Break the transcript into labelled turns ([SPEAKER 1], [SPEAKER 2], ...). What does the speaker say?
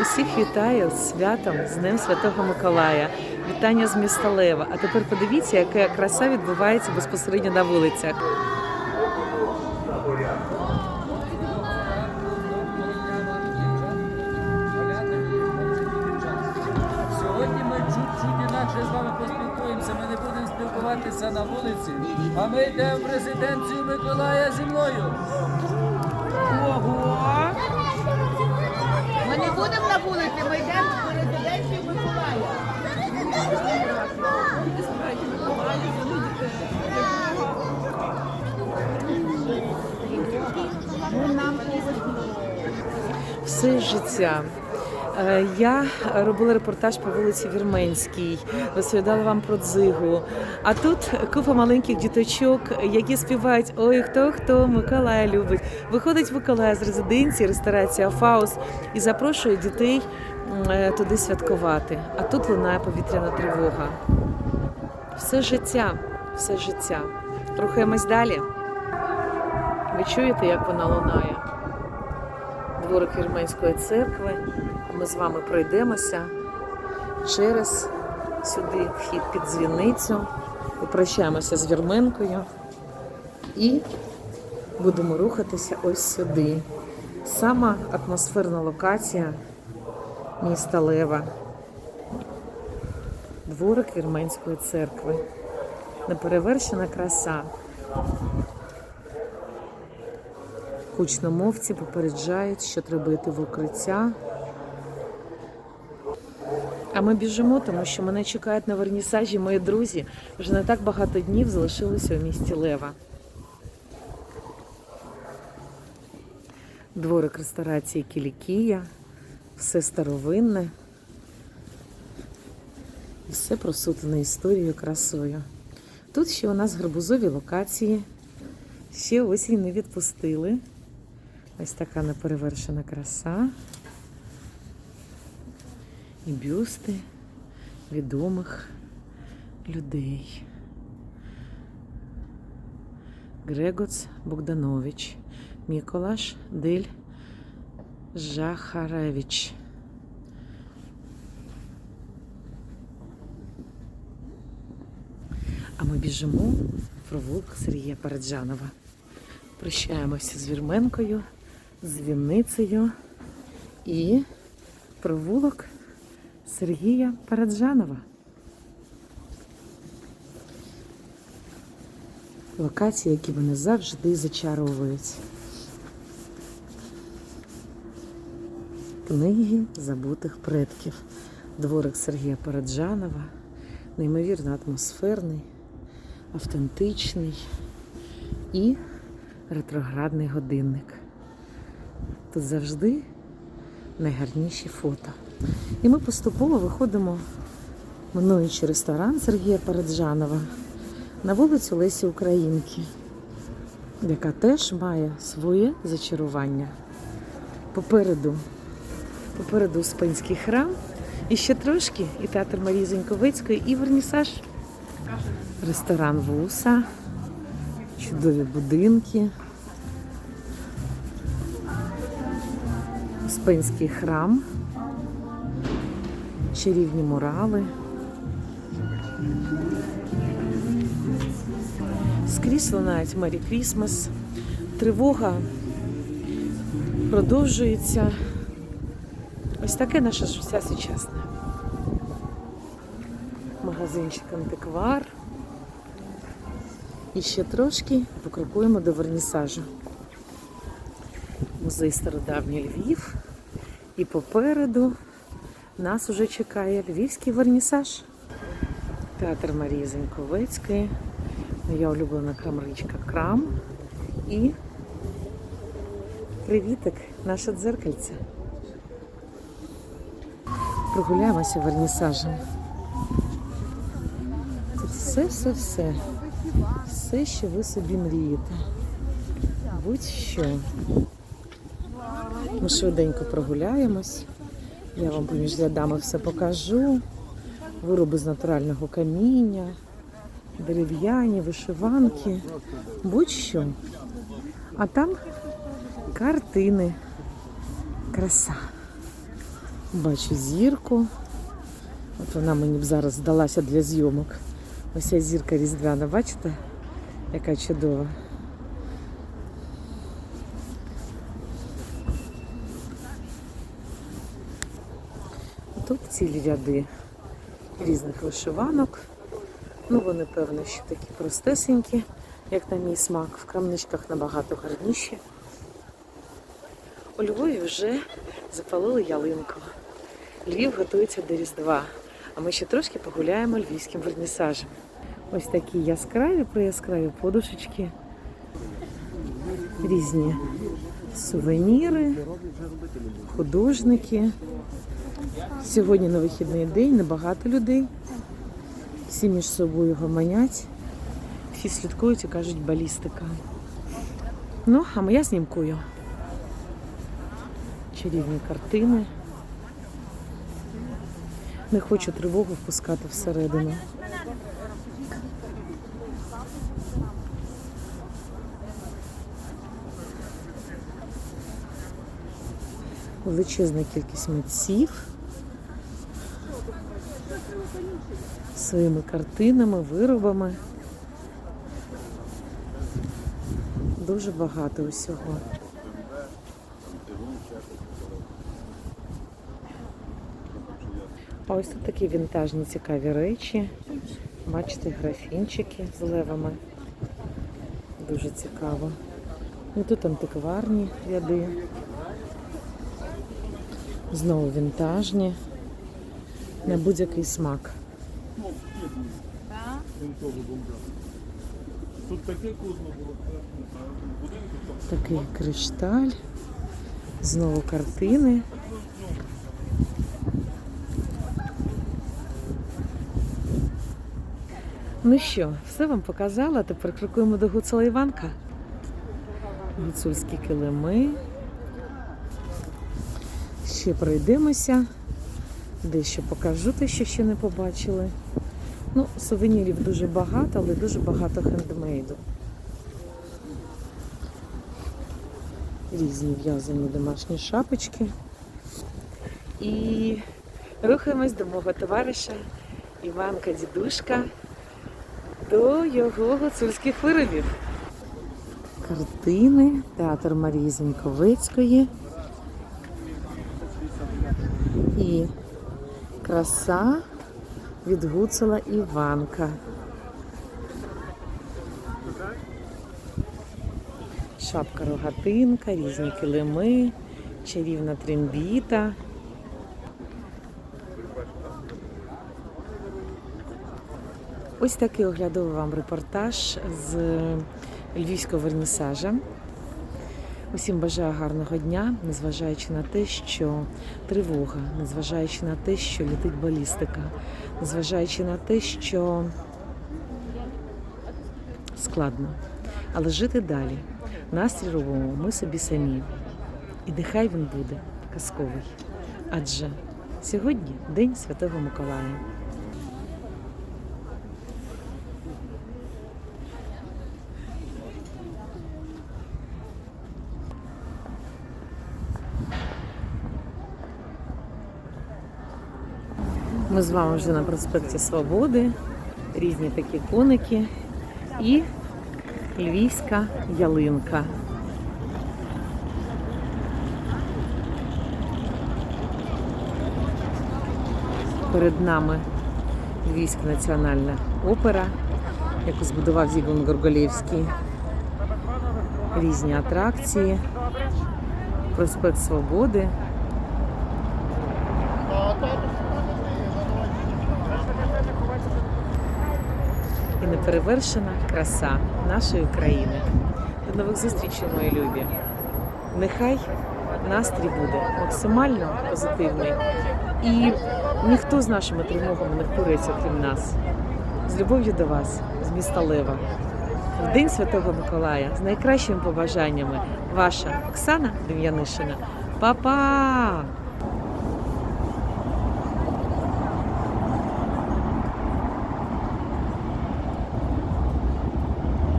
[SPEAKER 1] Усіх вітаю з святом, з Днем Святого Миколая. Вітання з міста Лева. А тепер подивіться, яка краса відбувається безпосередньо на вулицях.
[SPEAKER 2] Сьогодні ми чуть-чуть інакше з вами поспілкуємося. Ми не будемо спілкуватися на вулиці, а ми йдемо в резиденцію Миколая зі мною.
[SPEAKER 3] Будемо на вулиці, ми йдемо в резиденцію Миколая.
[SPEAKER 1] Все життя. Е, Я робила репортаж по вулиці Вірменській, розповідала вам про дзигу. А тут купа маленьких діточок, які співають Ой, хто хто Миколая любить. Виходить Миколай з резиденції, ресторація Фаус і запрошує дітей е, туди святкувати. А тут лунає повітряна тривога. Все життя, все життя. Рухаємось далі. Ви чуєте, як вона лунає? Дворик Вірменської церкви. Ми з вами пройдемося через сюди вхід під дзвіницю. Попрощаємося з Вірменкою і будемо рухатися ось сюди. Сама атмосферна локація міста Лева. Дворик Вірменської церкви. Неперевершена краса. Гучномовці попереджають, що треба йти в укриття. А ми біжимо, тому що мене чекають на вернісажі мої друзі. Вже не так багато днів залишилося у місті Лева. Дворик ресторації Кілікія, все старовинне, все просутане історією, красою. Тут ще у нас гарбузові локації. Ще осінь не відпустили. Ось така неперевершена краса. І бюсти відомих людей. Грегоц Богданович, Миколаш Дель Жахаревич. А ми біжимо в провулок Сергія Параджанова. Прощаємося з Вірменкою, з Вінницею і провулок Сергія Параджанова. Локації, які мене завжди зачаровують. Книги забутих предків. Дворик Сергія Параджанова. Неймовірно атмосферний, автентичний і ретроградний годинник. Тут завжди найгарніші фото. І ми поступово виходимо, минуючи ресторан Сергія Параджанова, на вулицю Лесі Українки, яка теж має своє зачарування. Попереду, попереду Успенський храм, і ще трошки, і театр Марії Зеньковицької, і вернісаж. Ресторан Вуса, чудові будинки. Успенський храм, чарівні мурали. Скрізь лунають Мері Крісмас. Тривога продовжується. Ось таке наше життя сучасне. Магазинчик антиквар. І ще трошки покрокуємо до вернісажу. Музей стародавній Львів. І попереду нас уже чекає львівський вернісаж. Театр Марії Зеньковецької. Моя улюблена крамричка Крам. І привітик, наше дзеркальце. Прогуляємося вернісажем. Тут все-все-все. Все, що ви собі мрієте. Будь-що. Ми швиденько прогуляємось. Я вам поміж рядами все покажу. Вироби з натурального каміння, дерев'яні, вишиванки, будь-що. А там картини. Краса. Бачу зірку. От вона мені б зараз здалася для зйомок. Ось ця зірка різдвяна, бачите? Яка чудова. Тут цілі ряди різних вишиванок. Ну, вони, певно, що такі простесенькі, як на мій смак. В крамничках набагато гарніші. У Львові вже запалили ялинку. Львів готується до Різдва, а ми ще трошки погуляємо львівським вернісажем. Ось такі яскраві яскраві подушечки, різні сувеніри, художники. Сьогодні на вихідний день небагато людей. Всі між собою гомонять, всі слідкують і кажуть балістика. Ну, а моя знімкую. Чарівні картини. Не хочу тривогу впускати всередину. Величезна кількість митців своїми картинами, виробами. Дуже багато усього. А ось тут такі вінтажні цікаві речі. Бачите, графінчики з левами. Дуже цікаво. Ну тут антикварні ряди. Знову вінтажні. На будь-який смак.
[SPEAKER 4] Тут таке кузно було.
[SPEAKER 1] Такий кришталь. Знову картини. Ну що, все вам показала. Тепер крокуємо до Гуцула Іванка. Гуцульські килими. Ще пройдемося. Дещо покажу те, що ще не побачили. Ну, сувенірів дуже багато, але дуже багато хендмейду. Різні в'язані домашні шапочки. І рухаємось до мого товариша Іванка Дідушка до його гуцульських виробів. Картини, театр Марії Зеньковицької. І краса від Гуцула Іванка. Шапка рогатинка, різні килими, чарівна трембіта. Ось такий оглядовий вам репортаж з львівського вернісажа. Усім бажаю гарного дня, незважаючи на те, що тривога, незважаючи на те, що летить балістика, незважаючи на те, що складно. Але жити далі. Настрій робимо ми собі самі. І нехай він буде казковий. Адже сьогодні День Святого Миколая. Ми з вами вже на проспекті Свободи, різні такі коники і львівська ялинка. Перед нами Львівська національна опера, яку збудував Зігмунд Горголєвський. Різні атракції, проспект Свободи. Неперевершена краса нашої країни. До нових зустрічей, мої любі. Нехай настрій буде максимально позитивний. І ніхто з нашими тривогами не впорається, крім нас. З любов'ю до вас, з міста Лева. В День Святого Миколая з найкращими побажаннями. Ваша Оксана Дем'янишина. Па-па!